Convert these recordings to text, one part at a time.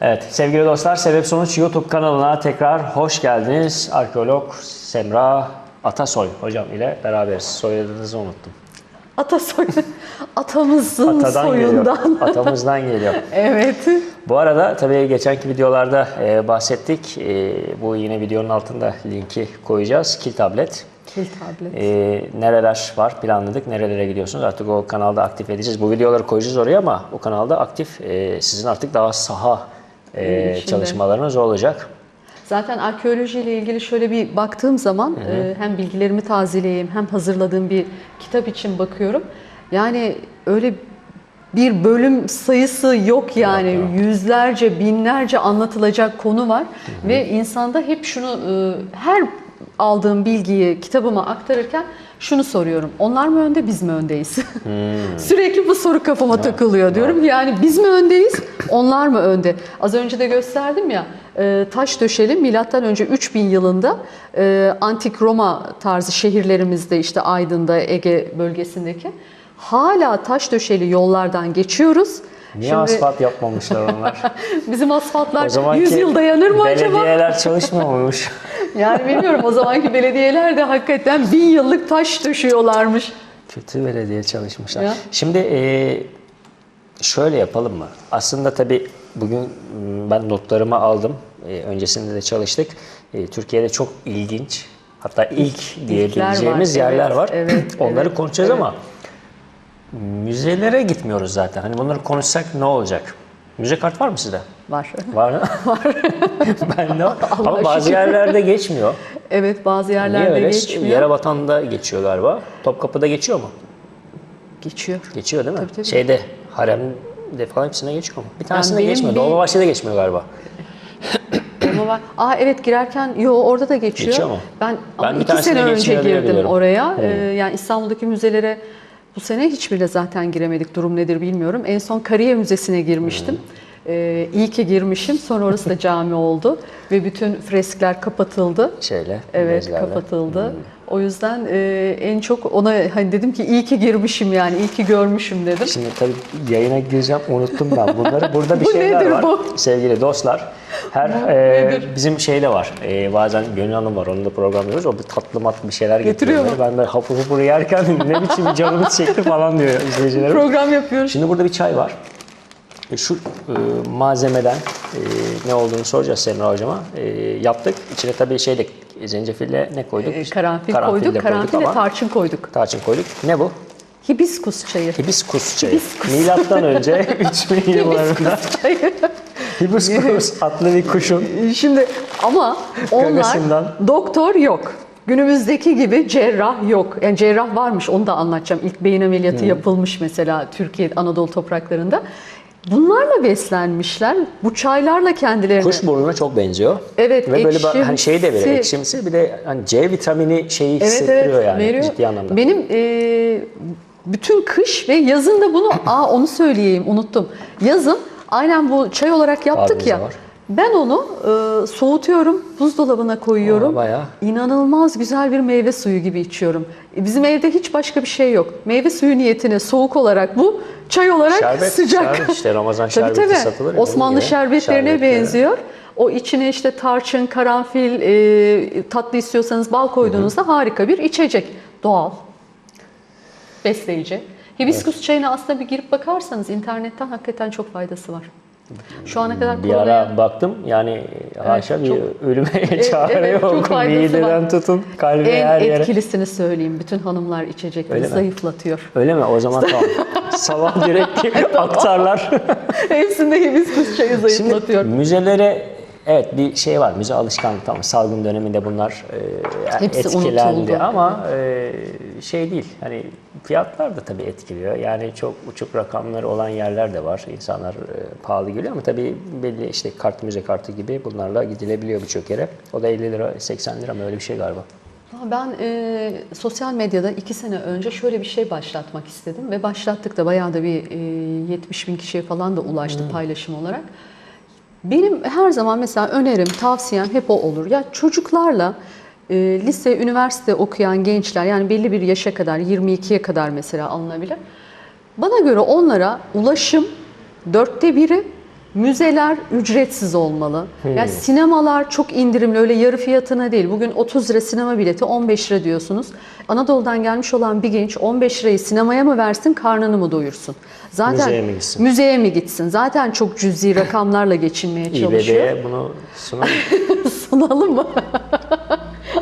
Evet sevgili dostlar Sebep Sonuç YouTube kanalına tekrar hoş geldiniz. Arkeolog Semra Atasoy hocam ile beraberiz. Soyadınızı unuttum. Atasoy, atamızın Atadan soyundan. geliyor. Atamızdan geliyor. evet. Bu arada tabii geçenki videolarda e, bahsettik. E, bu yine videonun altında linki koyacağız. Kil tablet. Kil tablet. E, nereler var planladık, nerelere gidiyorsunuz artık o kanalda aktif edeceğiz. Bu videoları koyacağız oraya ama o kanalda aktif. E, sizin artık daha saha e, İçinde. çalışmalarınız olacak. Zaten arkeolojiyle ilgili şöyle bir baktığım zaman e, hem bilgilerimi tazeleyeyim hem hazırladığım bir kitap için bakıyorum. Yani öyle bir bölüm sayısı yok yani Yok, yüzlerce binlerce anlatılacak konu var ve insanda hep şunu e, her aldığım bilgiyi kitabıma aktarırken şunu soruyorum. Onlar mı önde biz mi öndeyiz? Sürekli bu soru kafama takılıyor diyorum. Yani biz mi öndeyiz? Onlar mı önde? Az önce de gösterdim ya e, taş döşeli milattan önce 3000 yılında e, antik Roma tarzı şehirlerimizde işte Aydın'da Ege bölgesindeki hala taş döşeli yollardan geçiyoruz. Niye asfalt yapmamışlar onlar? bizim asfaltlar O zamanki 100 yıl dayanır mı acaba? Belediyeler çalışmıyormuş. Yani bilmiyorum o zamanki belediyeler de hakikaten bin yıllık taş döşüyorlarmış. Kötü belediye çalışmışlar. Ya. Şimdi e, şöyle yapalım mı? Aslında tabii bugün m, ben notlarımı aldım. E, öncesinde de çalıştık. E, Türkiye'de çok ilginç hatta ilk diyebileceğimiz var, yerler evet, var. evet, Onları evet, konuşacağız evet. ama müzelere gitmiyoruz zaten. Hani bunları konuşsak ne olacak? Müze kart var mı sizde? Var. Var? Var. ben de Ama bazı yerlerde geçmiyor. Evet bazı Niye yerlerde öyle? geçmiyor. Yerebatan'da geçiyor galiba. Topkapı'da geçiyor mu? Geçiyor. Geçiyor değil mi? Tabii, tabii. Şeyde, haremde falan hepsine geçiyor mu? Bir tanesinde benim geçmiyor. bir- Dolmabahçe'de geçmiyor galiba. Var. Aa evet girerken yo orada da geçiyor. Geçiyor mu? Ben, Ben iki sene önce girdim oraya. Ee, yani İstanbul'daki müzelere bu sene hiçbirine zaten giremedik. Durum nedir bilmiyorum. En son Kariye Müzesi'ne girmiştim. Ee, iyi ki girmişim. Sonra orası da cami oldu ve bütün freskler kapatıldı. Şeyle, Evet bezlerle. kapatıldı. O yüzden e, en çok ona hani dedim ki iyi ki girmişim yani iyi ki görmüşüm dedim. Şimdi tabii yayına gireceğim unuttum ben bunları. Burada bir Bu şeyler nedir var bu? sevgili dostlar. Her e, bizim şeyde var. E, bazen Gönül Hanım var. Onu da programlıyoruz. O bir tatlı mat bir şeyler getiriyor. Getiriyor. Ben de hapur hapur yerken ne biçim canımız çekti falan diyor izleyicilerim. Program yapıyoruz. Şimdi burada bir çay var. E, Şu e, malzemeden e, ne olduğunu soracağız Semra hocama. E, yaptık. İçine tabii şey de zencefille ne koyduk? E, karanfil, Karanfil koyduk, karanfil ve tarçın koyduk. tarçın koyduk. Ne bu? Hibiskus çayı. Hibiskus çayı. Hibiskus. Milattan önce 3000 yıllarında çayı. hibiskus adlı bir kuşun Şimdi ama onlar Gagasından. doktor yok. Günümüzdeki gibi cerrah yok. Yani cerrah varmış onu da anlatacağım. İlk beyin ameliyatı yapılmış mesela Türkiye Anadolu topraklarında. Bunlarla beslenmişler. Bu çaylarla kendilerini kuş burnuna çok benziyor. Evet, Ve böyle ekşimsi. hani şey de veriyor. Ekşimsi bir de hani C vitamini şeyi Evet hissettiriyor evet yani veriyor. ciddi anlamda. Benim e, bütün kış ve yazın da bunu aa onu söyleyeyim unuttum. Yazın aynen bu çay olarak yaptık Abimizde ya. var. Ben onu e, soğutuyorum, buzdolabına koyuyorum. Aa, bayağı. İnanılmaz güzel bir meyve suyu gibi içiyorum. E, Bizim evde hiç başka bir şey yok. Meyve suyu niyetine soğuk olarak bu, çay olarak Şerbet, sıcak. şerbet işte Ramazan Tabii şerbeti tabii. satılır. ya, Osmanlı şerbetlerine Şerbetleri. benziyor. O içine işte tarçın, karanfil, e, tatlı istiyorsanız bal koyduğunuzda harika bir içecek. Doğal, besleyici. Hibiskus çayına aslında bir girip bakarsanız internetten hakikaten çok faydası var. Şu ana kadar Bir ara baktım yani haşa bir çok- ölüme çağrı evet, yok. Mideden tutun kalbe en her yere. etkilisini söyleyeyim. Bütün hanımlar içecekleri Öyle mi? zayıflatıyor. Öyle mi? O zaman tamam. Sabah direkt aktarlar. Hepsinde hibiskus çayı Şimdi zayıflatıyor. müzelere evet bir şey var. Müze alışkanlığı tamam. Salgın döneminde bunlar e, Hepsi etkilendi unutuldu. ama e, şey değil. Hani fiyatlar da tabii etkiliyor. Yani çok uçuk rakamları olan yerler de var. İnsanlar e, pahalı geliyor ama tabii belli işte kart müze kartı gibi bunlarla gidilebiliyor birçok yere. O da 50 lira 80 lira mı öyle bir şey galiba. Ben e, sosyal medyada iki sene önce şöyle bir şey başlatmak istedim ve başlattık da bayağı da bir e, 70 bin kişiye falan da ulaştı paylaşım olarak. Benim her zaman mesela önerim, tavsiyem hep o olur. Ya çocuklarla e, lise, üniversite okuyan gençler yani belli bir yaşa kadar 22'ye kadar mesela alınabilir. Bana göre onlara ulaşım dörtte biri Müzeler ücretsiz olmalı. Hmm. Yani sinemalar çok indirimli öyle yarı fiyatına değil. Bugün 30 lira sinema bileti 15 lira diyorsunuz. Anadolu'dan gelmiş olan bir genç 15 lirayı sinemaya mı versin karnını mı doyursun? Zaten Müzeye mi gitsin? Müzeye mi gitsin? Zaten çok cüzi rakamlarla geçinmeye çalışıyor. İBB'ye bunu sunan Sunalım mı?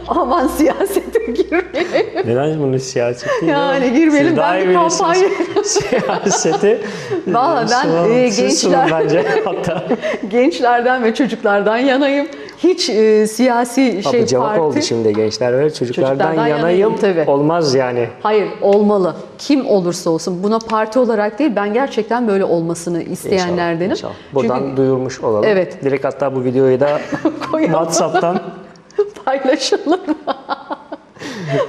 Aman siyasete girmeyelim. neden bunu siyaset değil Yani girmeyelim. siz Ben bir kampanya- Siyaseti Vallahi ben, sunalım. e, gençler- bence hatta. Gençlerden ve çocuklardan yanayım. Hiç e, siyasi şey Abi cevap parti... oldu şimdi gençler ve çocuklardan, Çocuklardan yanayım, yanayım, tabii. olmaz yani. Hayır olmalı. Kim olursa olsun. Buna parti olarak değil ben gerçekten böyle olmasını isteyenlerdenim. İnşallah. Buradan Çünkü duyurmuş olalım. Evet. Direkt hatta bu videoyu da. WhatsApp'tan paylaşalım.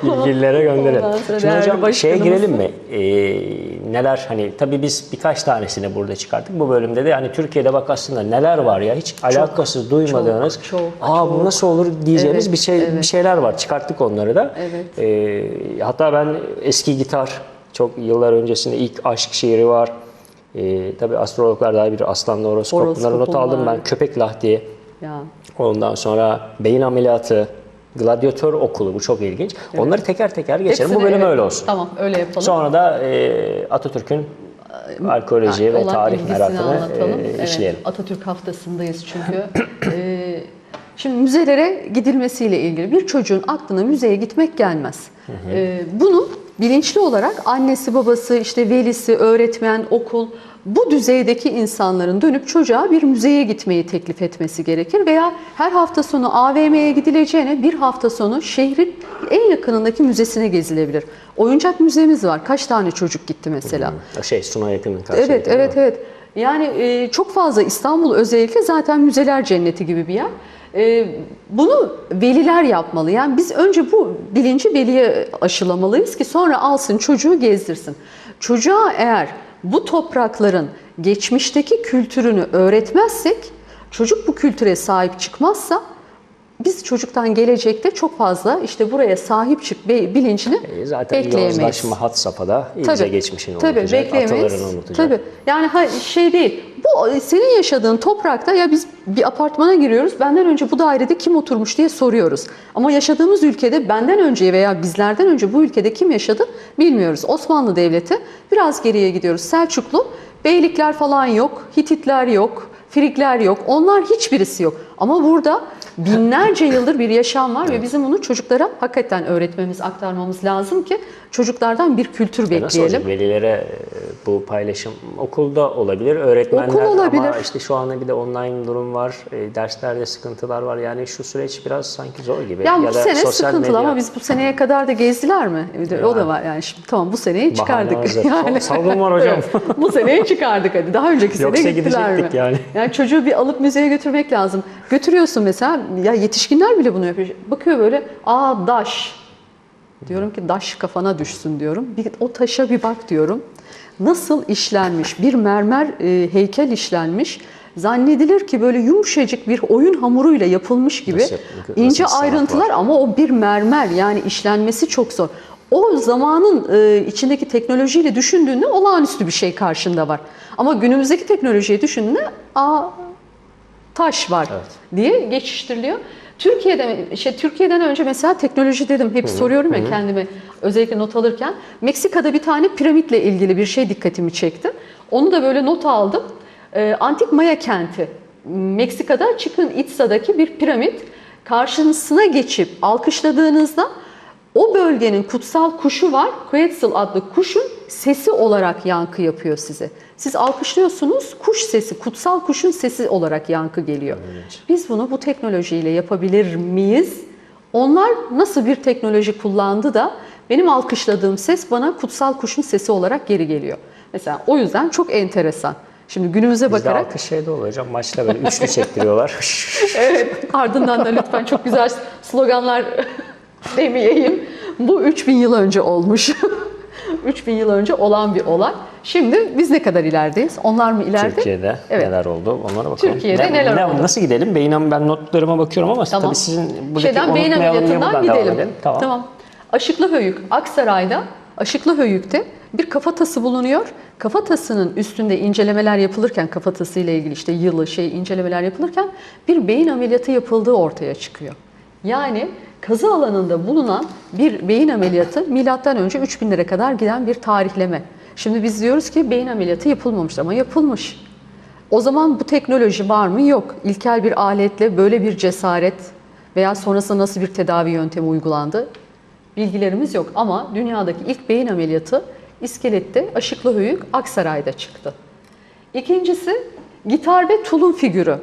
ilgililere gönderelim. Şimdi hocam şeye girelim mi? Ee, neler hani tabii biz birkaç tanesini burada çıkarttık. Bu bölümde de hani Türkiye'de bak aslında neler var ya hiç alakasız duymadığınız. çok, Aa bu nasıl olur diyeceğimiz Evet, bir şey bir şeyler var. Çıkarttık onları da. Evet. Ee, hatta ben eski gitar çok yıllar öncesinde ilk aşk şiiri var. Ee, tabii astrologlar daha bir aslanlı horoskop. Bunları not aldım ben. Köpek lahdiye. Ya. Ondan sonra beyin ameliyatı, gladyatör okulu bu çok ilginç. Onları teker teker geçelim. Bu Hepsini, bölüm evet, öyle olsun. Tamam öyle yapalım. Sonra da e, Atatürk'ün arkeoloji ve olan tarih merakını anlatalım. e, Evet, işleyelim. Atatürk haftasındayız çünkü. Ee, şimdi müzelere gidilmesiyle ilgili bir çocuğun aklına müzeye gitmek gelmez. Ee, bunu bilinçli olarak annesi, babası, işte velisi, öğretmen, okul bu düzeydeki insanların dönüp çocuğa bir müzeye gitmeyi teklif etmesi gerekir veya her hafta sonu AVM'ye gidileceğine bir hafta sonu şehrin en yakınındaki müzesine gezilebilir. Oyuncak müzemiz var. Kaç tane çocuk gitti mesela? O Şey Suna yakının karşıdaki. Evet, evet, evet. Yani e, çok fazla İstanbul özellikle zaten müzeler cenneti gibi bir yer. E, bunu veliler yapmalı. Yani biz önce bu bilinci veliye aşılamalıyız ki sonra alsın çocuğu gezdirsin. Çocuğa eğer bu toprakların geçmişteki kültürünü öğretmezsek, çocuk bu kültüre sahip çıkmazsa biz çocuktan gelecekte çok fazla işte buraya sahip çık bilincini E, Zaten bekleyemeyiz. yozlaşma had safhada iyice geçmişini tabii, unutacak, bekleyemeyiz. atalarını unutacak. Tabii. Yani ha, şey değil. Bu senin yaşadığın toprakta ya biz bir apartmana giriyoruz. Benden önce bu dairede kim oturmuş diye soruyoruz. Ama yaşadığımız ülkede benden önce veya bizlerden önce bu ülkede kim yaşadı bilmiyoruz. Osmanlı Devleti biraz geriye gidiyoruz. Selçuklu beylikler falan yok, Hititler yok, Frikler yok. Onlar hiçbirisi yok. Ama burada binlerce yıldır bir yaşam var ve bizim bunu çocuklara hakikaten öğretmemiz, aktarmamız lazım ki çocuklardan bir kültür Nasıl bekleyelim. olacak? Velilere e, bu paylaşım okulda olabilir, öğretmenler Okul olabilir. ama işte şu anda bir de online durum var, e, derslerde sıkıntılar var. Yani şu süreç biraz sanki zor gibi. Yani ya bu sene sıkıntılı medya. ama biz bu seneye kadar da gezdiler mi? De O da var yani şimdi tamam bu seneyi Bahane çıkardık. hazır. Salgın var hocam. Evet, bu seneyi çıkardık hadi. Daha önceki sene Yoksa gittiler mi? yani. Yani çocuğu bir alıp müzeye götürmek lazım. Götürüyorsun mesela ya yetişkinler bile bunu yapıyor. Bakıyor böyle aa daş. Diyorum ki daş kafana düşsün diyorum. Bir, o taşa bir bak diyorum. Nasıl işlenmiş? Bir mermer e, heykel işlenmiş. Zannedilir ki böyle yumuşacık bir oyun hamuruyla yapılmış gibi Nasıl nasıl ince sanat ayrıntılar ama o bir mermer yani işlenmesi çok zor. O zamanın e, içindeki teknolojiyle düşündüğünde olağanüstü bir şey karşında var. Ama günümüzdeki teknolojiyi düşündüğünde aa taş var diye geçiştiriliyor. Türkiye'de işte Türkiye'den önce mesela teknoloji dedim hep soruyorum ya kendime özellikle not alırken Meksika'da bir tane piramitle ilgili bir şey dikkatimi çekti. Onu da böyle not aldım. Ee, Antik Maya kenti Meksika'da Chichen Itza'daki bir piramit karşısına geçip alkışladığınızda o bölgenin kutsal kuşu var. Quetzal adlı kuşun sesi olarak yankı yapıyor size. Siz alkışlıyorsunuz, kuş sesi, kutsal kuşun sesi olarak yankı geliyor. Biz bunu bu teknolojiyle yapabilir miyiz? Onlar nasıl bir teknoloji kullandı da benim alkışladığım ses bana kutsal kuşun sesi olarak geri geliyor. Mesela o yüzden çok enteresan. Şimdi günümüze Bizde bakarak alkış şeyde oluyor hocam. Maçta böyle üçlü çektiriyorlar. Evet, ardından da lütfen çok güzel sloganlar demeyeyim. Bu 3000 yıl önce olmuş. 3000 yıl önce olan bir olay. Şimdi biz ne kadar ilerideyiz? Onlar mı ileride? Türkiye'de Evet. neler oldu onlara bakalım. Türkiye'de neler oldu? Nasıl gidelim? Beyin ben notlarıma bakıyorum ama Tamam. tabii sizin buradaki Şeyden beyin ameliyatından devam gidelim. edelim. Tamam. Aşıklı Höyük, Aksaray'da Aşıklı Höyük'te bir kafatası bulunuyor. Kafatasının üstünde incelemeler yapılırken kafatası ile ilgili işte yılı şey incelemeler yapılırken bir beyin ameliyatı yapıldığı ortaya çıkıyor. Yani kazı alanında bulunan bir beyin ameliyatı milattan önce 3000'lere kadar giden bir tarihleme. Şimdi biz diyoruz ki beyin ameliyatı yapılmamış ama yapılmış. O zaman bu teknoloji var mı? Yok. İlkel bir aletle böyle bir cesaret veya sonrasında nasıl bir tedavi yöntemi uygulandı? Bilgilerimiz yok ama dünyadaki ilk beyin ameliyatı iskelette Aşıklı Höyük Aksaray'da çıktı. İkincisi gitar ve tulum figürü.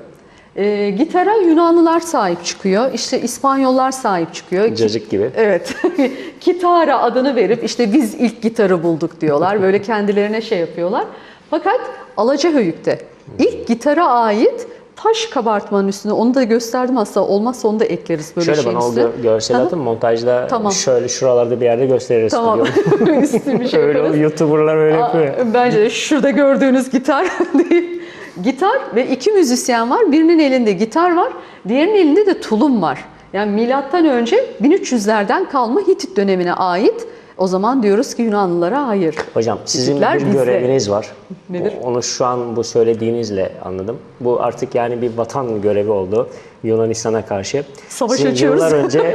Ee, gitara Yunanlılar sahip çıkıyor, işte İspanyollar sahip çıkıyor. Cacık gibi. Evet. Kitara adını verip işte biz ilk gitarı bulduk diyorlar. Böyle kendilerine şey yapıyorlar. Fakat Alacahöyük'te ilk gitara ait taş kabartmanın üstüne onu da gösterdim aslında olmazsa onu da ekleriz böyle Şöyle şeyin bana o üstüne. gö- görsel atın montajda Tamam. şöyle şuralarda bir yerde gösteririz. Tamam. stüdyoda. Üstü bir şey öyle yaparız. YouTuber'lar öyle yapıyor. Aa, Bence de şurada gördüğünüz gitar değil. Gitar ve iki müzisyen var. Birinin elinde gitar var, diğerinin elinde de tulum var. Yani milattan önce 1300'lerden kalma Hitit dönemine ait. O zaman diyoruz ki Yunanlılara hayır. Hocam sizin Hititler bir bizde. göreviniz var. Nedir? Onu şu an bu söylediğinizle anladım. Bu artık yani bir vatan görevi oldu Yunanistan'a karşı. Savaş Sizin açıyoruz. Yıllar önce,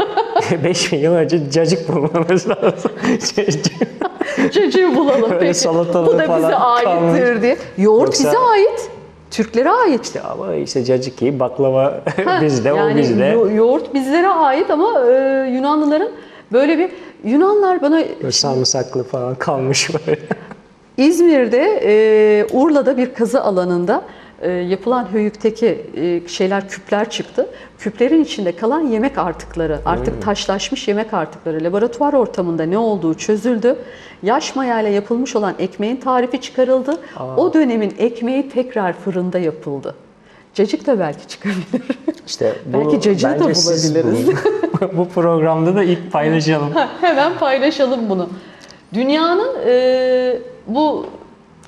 5000 yıl önce cacık bulmanız lazım. Çocuğu bulalım peki. Bu da bize falan aittir kalmış. diye. Yoğurt Yoksa- bize ait. Türklere ait. İşte ama işte cacık iyi, baklava bizde, o yani bizde. yo- yoğurt bizlere ait ama e, Yunanlıların böyle bir Yunanlar bana Böyle sarımsaklı falan kalmış böyle. İzmir'de, e, Urla'da bir kazı alanında yapılan höyükteki e, şeyler, küpler çıktı. Küplerin içinde kalan yemek artıkları, artık taşlaşmış yemek artıkları laboratuvar ortamında ne olduğu çözüldü. Yaş mayayla yapılmış olan ekmeğin tarifi çıkarıldı. O dönemin ekmeği tekrar fırında yapıldı. Cacık da belki çıkabilir. İşte bu, Belki cacığı da bulabiliriz. Bu, bu programda da ilk paylaşalım. Hemen paylaşalım bunu. Dünyanın e, bu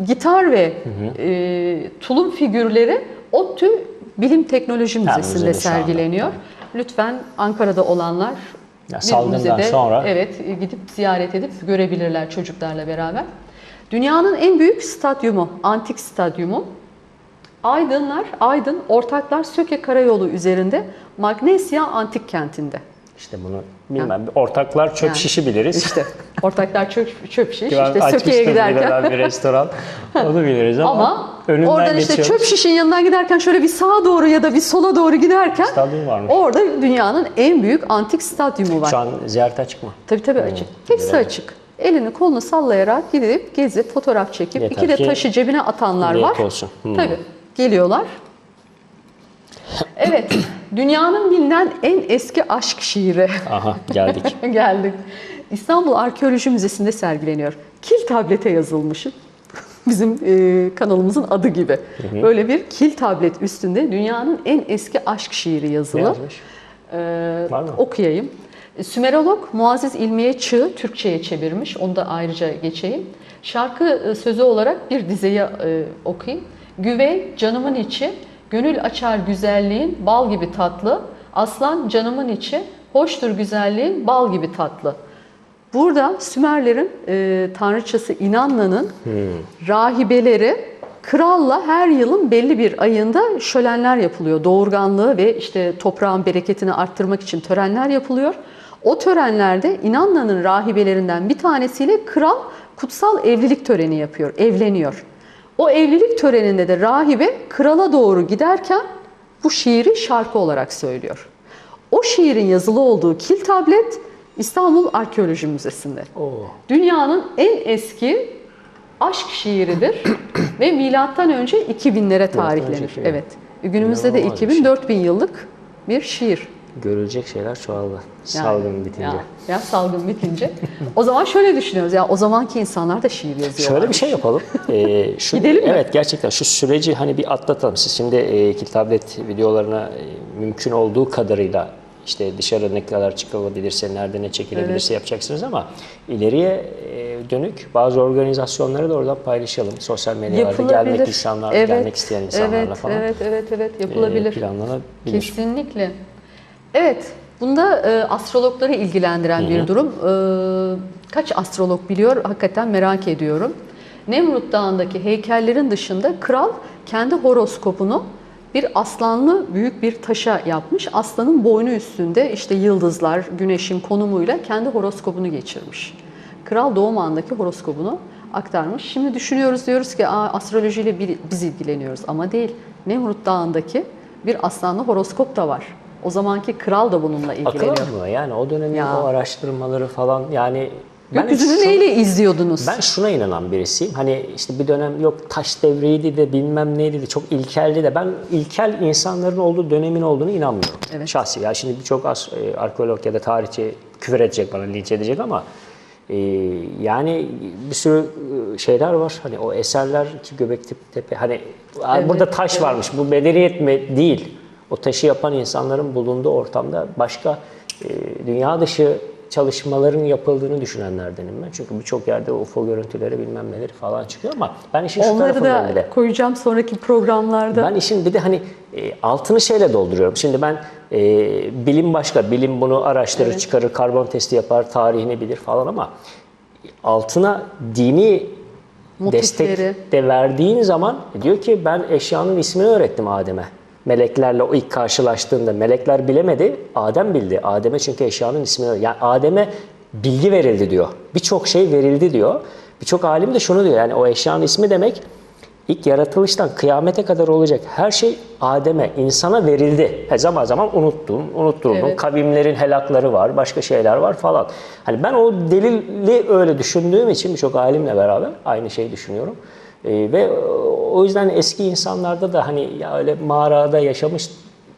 gitar ve e, tulum figürleri ODTÜ Bilim Teknoloji Müzesi'nde müzede şu anda. sergileniyor. Lütfen Ankara'da olanlar Ya bir müzede, sonra- evet gidip ziyaret edip görebilirler çocuklarla beraber. Dünyanın en büyük stadyumu, antik stadyumu. Aydınlar, Aydın Ortaklar Söke Karayolu üzerinde Magnesia Antik Kenti'nde. İşte bunu bilmem. Ortaklar çöp Yani şişi biliriz. İşte ortaklar çöp, çöp şiş. Ben işte Söke'ye giderken. bir restoran. Onu biliriz ama, Ama önünden oradan işte geçiyoruz. çöp şişin yanından giderken şöyle bir sağa doğru ya da bir sola doğru giderken Stadyum varmış. orada dünyanın en büyük antik stadyumu var. Şu an ziyarete açık mı? Tabii tabii açık. Hepsi güzel. açık. Elini kolunu sallayarak gidip gezip fotoğraf çekip Yeter iki de taşı cebine atanlar var. olsun. Hmm. Tabii geliyorlar. Evet, dünyanın bilinen en eski aşk şiiri. Aha geldik. Geldik. İstanbul Arkeoloji Müzesi'nde sergileniyor. Kil tablete yazılmışı. Bizim e, kanalımızın adı gibi. Böyle bir kil tablet üstünde dünyanın en eski aşk şiiri ne yazılı. yazmış? Ee, Var mı? okuyayım. Sümerolog Muazzez İlmiye Çığ Türkçe'ye çevirmiş. Onu da ayrıca geçeyim. Şarkı e, sözü olarak bir dizeyi e, okuyayım. Güvey canımın içi, gönül açar güzelliğin bal gibi tatlı. Aslan canımın içi, hoştur güzelliğin bal gibi tatlı. Burada Sümerlerin e, tanrıçası İnanla'nın rahibeleri kralla her yılın belli bir ayında şölenler yapılıyor. Doğurganlığı ve işte toprağın bereketini arttırmak için törenler yapılıyor. O törenlerde İnanla'nın rahibelerinden bir tanesiyle kral kutsal evlilik töreni yapıyor, evleniyor. O evlilik töreninde de rahibe krala doğru giderken bu şiiri şarkı olarak söylüyor. O şiirin yazılı olduğu kil tablet İstanbul Arkeoloji Müzesi'nde. Oo. Dünyanın en eski aşk şiiridir ve milattan önce 2000'lere tarihlenir. 2000. Evet. Günümüzde de İnanılmaz bir 2000 şey. 4000 yıllık bir şiir. Görülecek şeyler çoğaldı. Yani, Salgın bitince. Ya, ya salgın bitince. o zaman şöyle düşünüyoruz ya o zamanki insanlar da şiir yazıyorlar. Şöyle bir şey yapalım. Ee, şu, Gidelim mi? Evet gerçekten şu süreci hani bir atlatalım. Siz şimdi e, tablet videolarına e, mümkün olduğu kadarıyla işte dışarı ne kadar çıkılabilirse, nerede ne çekilebilirse yapacaksınız ama ileriye e, dönük bazı organizasyonları da oradan paylaşalım. Sosyal medyalarda gelmek insanlar, Evet, gelmek isteyen insanlarla evet, falan Evet, evet, evet e, yapılabilir. planlanabilir. Kesinlikle. Evet, Bunda e, astrologları ilgilendiren bir durum. E, kaç astrolog biliyor hakikaten merak ediyorum. Nemrut Dağı'ndaki heykellerin dışında kral kendi horoskopunu bir aslanlı büyük bir taşa yapmış. Aslanın boynu üstünde işte yıldızlar, güneşin konumuyla kendi horoskopunu geçirmiş. Kral doğum anındaki horoskopunu aktarmış. Şimdi düşünüyoruz diyoruz ki Aa, astrolojiyle bir- biz ilgileniyoruz ama değil. Nemrut Dağı'ndaki bir aslanlı horoskop da var. O zamanki kral da bununla ilgileniyor. Akıl mı? Yani o dönemin Ya. o araştırmaları falan yani ben Gökyüzünü şu- neyle izliyordunuz? Ben şuna inanan birisiyim. Hani işte bir dönem yok taş devriydi de bilmem neydi de çok ilkeldi de ben ilkel insanların olduğu dönemin olduğunu inanmıyorum. Evet. Şahsi. Ya şimdi birçok e, arkeolog ya da tarihçi küfür edecek bana, linç edecek ama e, yani bir sürü e, şeyler var. Hani o eserler ki Göbekli Tepe hani "Aa, Evet, burada taş evet. varmış. Bu medeniyet mi? Değil. O taşı yapan insanların bulunduğu ortamda başka e, dünya dışı çalışmaların yapıldığını düşünenlerdenim ben. Çünkü birçok yerde UFO görüntüleri bilmem neleri falan çıkıyor ama ben işin şu Onları tarafından bir da de. koyacağım sonraki programlarda. Ben işin bir de hani e, altını şeyle dolduruyorum. Şimdi ben e, bilim başka, bilim bunu araştırır, çıkarır, karbon testi yapar, tarihini bilir falan ama altına dini Motifleri. destek de verdiğin zaman diyor ki ben eşyanın ismini öğrettim Adem'e. Meleklerle o ilk karşılaştığında melekler bilemedi, Adem bildi. Adem'e çünkü eşyanın ismini. Yani Adem'e bilgi verildi diyor. Birçok şey verildi diyor. Birçok alim de şunu diyor yani o eşyanın ismi demek İlk yaratılıştan kıyamete kadar olacak her şey Adem'e, insana verildi. He, zaman zaman unuttum, unutturdum. Evet. Kavimlerin helakları var, başka şeyler var falan. Hani ben o delili öyle düşündüğüm için birçok alimle beraber aynı şeyi düşünüyorum. Ee, ve o yüzden eski insanlarda da hani ya öyle mağarada yaşamış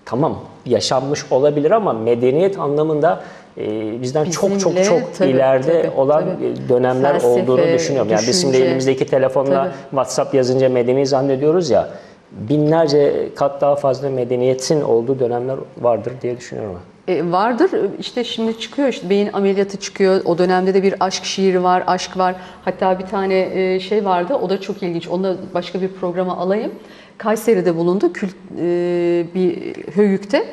tamam yaşanmış olabilir ama medeniyet anlamında e, bizden çok çok Bizimle, çok tabii, ileride tabii, olan tabii. dönemler Felsefe, olduğunu düşünüyorum. Yani düşünce. elimizdeki telefonla Tabii. WhatsApp yazınca medeni zannediyoruz ya. Binlerce kat daha fazla medeniyetin olduğu dönemler vardır diye düşünüyorum. E, vardır. İşte şimdi çıkıyor işte beyin ameliyatı çıkıyor. O dönemde de bir aşk şiiri var, aşk var. Hatta bir tane e, şey vardı. O da çok ilginç. Onu da başka bir programa alayım. Kayseri'de bulundu. Kült, e, bir höyükte.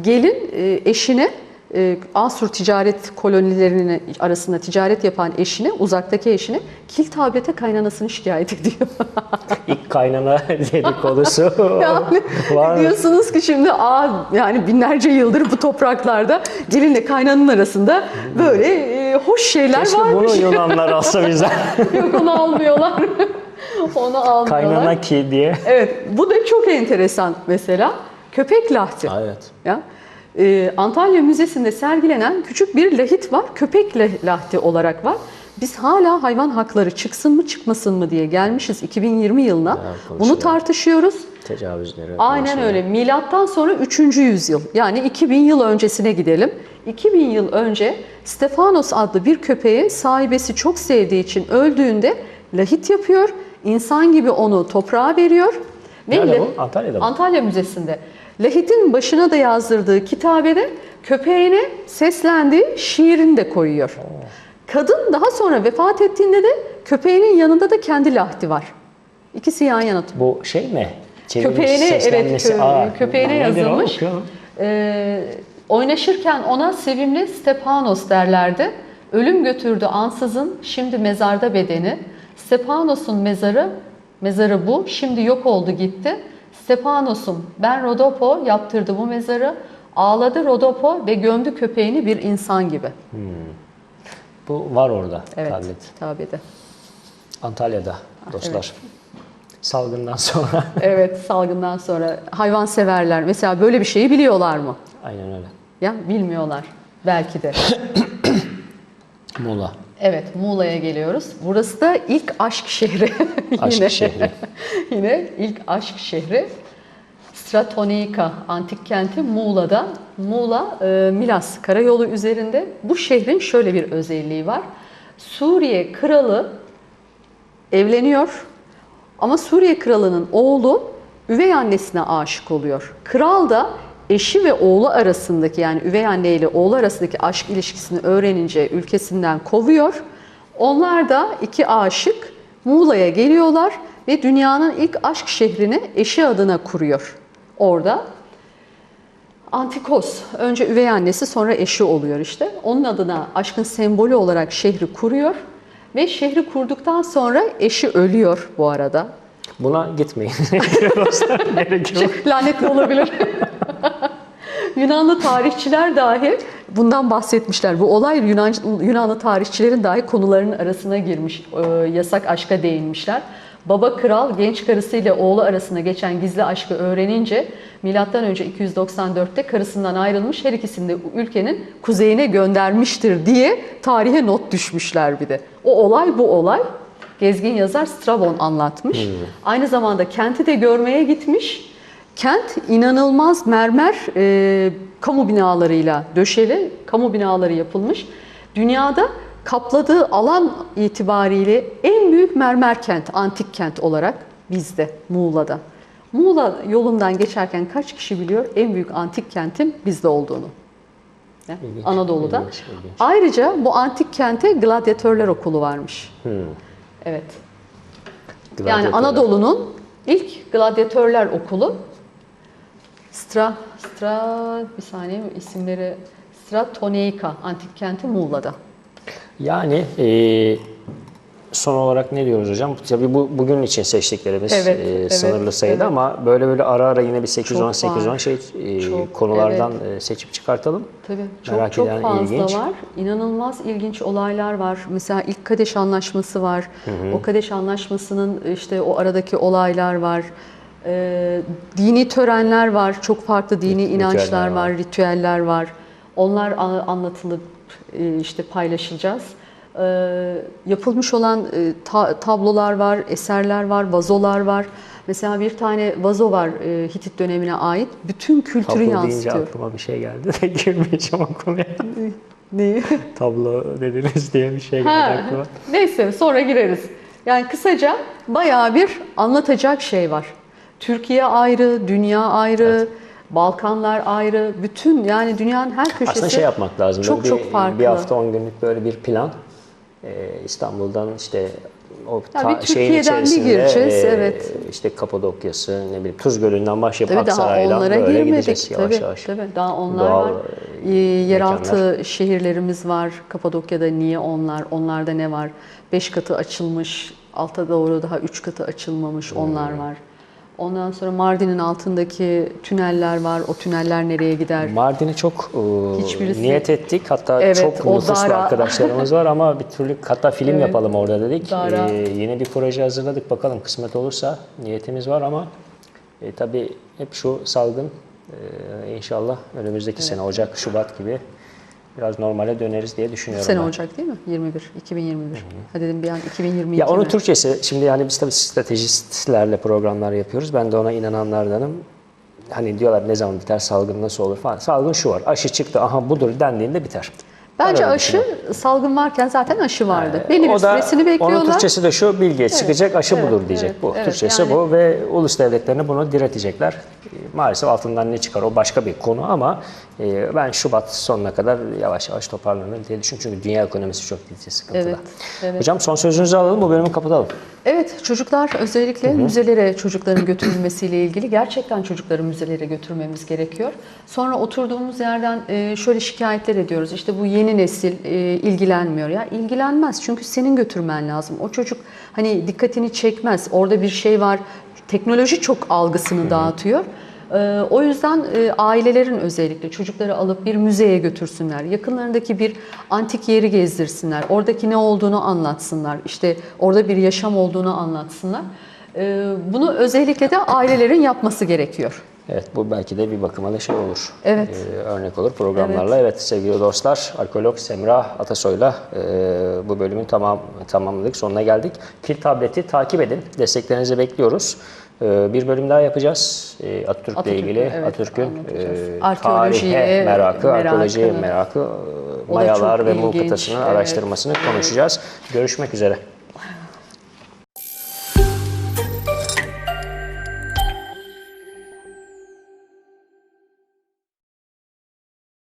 Gelin e, eşine e, Asur ticaret kolonilerinin arasında ticaret yapan eşine, uzaktaki eşine kil tablete kaynanasını şikayet ediyor. İlk kaynana dedikodusu Yani var. diyorsunuz ki şimdi aa yani binlerce yıldır bu topraklarda gelinle kaynanın arasında böyle e, hoş şeyler Keşke varmış. bunu Yunanlar alsa bizden. Yok onu almıyorlar. onu almıyorlar. Kaynana ki diye. Evet bu da çok enteresan mesela. Köpek lahti. Evet. Ya. Ee, Antalya Müzesi'nde sergilenen küçük bir lahit var. Köpek lah- lahti olarak var. Biz hala hayvan hakları çıksın mı çıkmasın mı diye gelmişiz 2020 yılına. Bunu konuşuyor. tartışıyoruz. Tecavüzleri. Aynen konusunda. öyle. Milattan sonra 3. yüzyıl yani 2000 yıl öncesine gidelim. 2000 yıl önce Stefanos adlı bir köpeği sahibesi çok sevdiği için öldüğünde lahit yapıyor. İnsan gibi onu toprağa veriyor. Nerede bu? Antalya'da mı? Antalya Müzesi'nde. Lahitin başına da yazdırdığı kitabede köpeğine seslendiği şiirini de koyuyor. Kadın daha sonra vefat ettiğinde de köpeğinin yanında da kendi lahti var. İkisi yan yana Bu şey mi? Çevirmiş Köpeğine evet kö- Aa, köpeğine yazılmış. Ee, oynaşırken ona sevimli Stepanos derlerdi. Ölüm götürdü ansızın şimdi mezarda bedeni. Stepanos'un mezarı mezarı bu. Şimdi yok oldu gitti. Stepanos'um ben Rodopo yaptırdı bu mezarı. Ağladı Rodopo ve gömdü köpeğini bir insan gibi. Bu var orada Evet. tablet. Tabide. Antalya'da dostlar. Salgından sonra. Evet salgından sonra hayvan severler mesela böyle bir şeyi biliyorlar mı? Aynen öyle. Ya bilmiyorlar belki de. Muğla. Evet, Muğla'ya geliyoruz. Burası da ilk aşk şehri. Aşk şehri. yine ilk aşk şehri. Stratonika antik kenti Muğla'da. Muğla, e, Milas karayolu üzerinde. Bu şehrin şöyle bir özelliği var. Suriye kralı evleniyor ama Suriye kralının oğlu üvey annesine aşık oluyor. Kral da eşi ve oğlu arasındaki yani üvey anne ile oğlu arasındaki aşk ilişkisini öğrenince ülkesinden kovuyor. Onlar da iki aşık Muğla'ya geliyorlar ve dünyanın ilk aşk şehrini eşi adına kuruyor orada. Antikos, önce üvey annesi sonra eşi oluyor işte. Onun adına aşkın sembolü olarak şehri kuruyor ve şehri kurduktan sonra eşi ölüyor bu arada. Buna gitmeyin. Lanetli olabilir. Yunanlı tarihçiler dahi bundan bahsetmişler. Bu olay Yunan, Yunanlı tarihçilerin dahi konularının arasına girmiş. Ee, yasak aşka değinmişler. Baba kral genç karısıyla oğlu arasında geçen gizli aşkı öğrenince milattan önce 294'te karısından ayrılmış her ikisini de ülkenin kuzeyine göndermiştir diye tarihe not düşmüşler bir de. O olay bu olay. Gezgin yazar Strabon anlatmış. Aynı zamanda kenti de görmeye gitmiş. Kent inanılmaz mermer e, kamu binalarıyla döşeli, kamu binaları yapılmış. Dünyada kapladığı alan itibariyle en büyük mermer kent, antik kent olarak bizde, Muğla'da. Muğla yolundan geçerken kaç kişi biliyor en büyük antik kentin bizde olduğunu? Ya, İlginç, Anadolu'da. ilginç, ilginç. Ayrıca bu antik kente gladyatörler okulu varmış. Evet. Yani. Anadolu'nun ilk gladyatörler okulu Stra, Stra bir saniye isimleri Stratoneika antik kenti Muğla'da. Yani e, son olarak ne diyoruz hocam? Tabii bu bugün için seçtiklerimiz Evet, e, evet, sınırlı sayıda evet. ama böyle böyle ara ara yine bir 8-10 Çok var. 8-10 şey e, Çok, konulardan e, seçip çıkartalım. Tabii çok Merak çok eden fazla ilginç. var. İnanılmaz ilginç olaylar var. Mesela ilk Kadeş Anlaşması var. O Kadeş Anlaşması'nın işte o aradaki olaylar var. Ee, dini törenler var. Çok farklı dini Rit- inançlar var, var. ritüeller var. Onlar anlatılıp e, işte paylaşacağız. Ee, yapılmış olan e, ta- tablolar var, eserler var, vazolar var. Mesela bir tane vazo var e, Hitit dönemine ait. Bütün kültürü Tablo yansıtıyor. aklıma bir şey geldi de girmeyeceğim o konuya. Neyi? Tablo dediniz diye bir şey geldi Ha, aklıma. neyse sonra gireriz. Yani kısaca bayağı bir anlatacak şey var. Türkiye ayrı, dünya ayrı, Balkanlar ayrı, bütün yani dünyanın her köşesi. Aslında şey yapmak lazım. Çok böyle çok bir, farklı. Bir hafta 10 günlük böyle bir plan. Ee, İstanbul'dan işte o Ya ta- bir şeyin Türkiye'den bir içerisinde gireceğiz, e, evet. işte Kapadokya'sı, ne bileyim Tuz Gölü'nden başlayıp Tabii daha Aksaray'dan onlara böyle girmedik. gideceğiz yavaş tabii, yavaş. tabii daha onlar Doğal, var. e, yeraltı mekanlar. şehirlerimiz var. Kapadokya'da niye onlar? Onlarda ne var? Beş katı açılmış, alta doğru daha üç katı açılmamış Hmm. onlar var. Ondan sonra Mardin'in altındaki tüneller var. O tüneller nereye gider? Mardin'e çok e, Hiçbirisi- niyet ettik. Hatta Evet, çok nüfuslu Dara- arkadaşlarımız var ama bir türlü hatta film Evet. yapalım orada dedik. Dara. Ee, yeni bir proje hazırladık. Bakalım kısmet olursa niyetimiz var ama e, tabii hep şu salgın e, inşallah önümüzdeki sene Ocak, Şubat gibi biraz normale döneriz diye Bu düşünüyorum sene ben. Ocak değil mi? 21, 2021. Hadi dedim bir an 2022 Ya onun mi? Türkçesi, şimdi yani biz tabii stratejistlerle programlar yapıyoruz. Ben de ona inananlardanım. Hani diyorlar ne zaman biter, salgın nasıl olur falan. Salgın şu var, aşı çıktı, aha budur dendiğinde biter. Ben Bence aşı salgın varken zaten aşı vardı. Belli bir süresini bekliyorlar. Onun Türkçesi de şu, bilge çıkacak, aşı evet, budur diyecek evet, bu. evet. Türkçesi Yani- bu ve ulus devletlerine bunu diretecekler. E, Maalesef altından ne çıkar o başka bir konu ama ben Şubat sonuna kadar yavaş yavaş toparlanır diye düşünüyorum. Çünkü dünya ekonomisi çok ciddi sıkıntıda. Evet, evet. Hocam son sözünüzü alalım, bu bölümü kapatalım. Evet, çocuklar özellikle müzelere çocukların götürülmesiyle ilgili gerçekten çocukları müzelere götürmemiz gerekiyor. Sonra oturduğumuz yerden e, şöyle şikayetler ediyoruz. İşte bu yeni nesil e, ilgilenmiyor. Ya ilgilenmez çünkü senin götürmen lazım. O çocuk hani dikkatini çekmez. Orada bir şey var. Teknoloji çok algısını dağıtıyor. Ee, O yüzden e, ailelerin özellikle çocukları alıp bir müzeye götürsünler. Yakınlarındaki bir antik yeri gezdirsinler. Oradaki ne olduğunu anlatsınlar. İşte orada bir yaşam olduğunu anlatsınlar. Ee, Bunu özellikle de ailelerin yapması gerekiyor. Evet bu belki de bir bakıma da şey olur. Evet. Ee, örnek olur programlarla. Evet. sevgili dostlar arkeolog Semra Atasoy'la e, bu bölümün tamam tamamladık. Sonuna geldik. Pil tableti takip edin. Desteklerinizi bekliyoruz. Ee, bir bölüm daha yapacağız. Ee, Atatürk'le Atatürk'ü, ilgili evet, Atatürk'ün e, Arkeolojiye tarihe merakı, arkeolojiye merakını. merakı, O da Mayalar ve Mul evet. araştırmasını konuşacağız. Görüşmek üzere.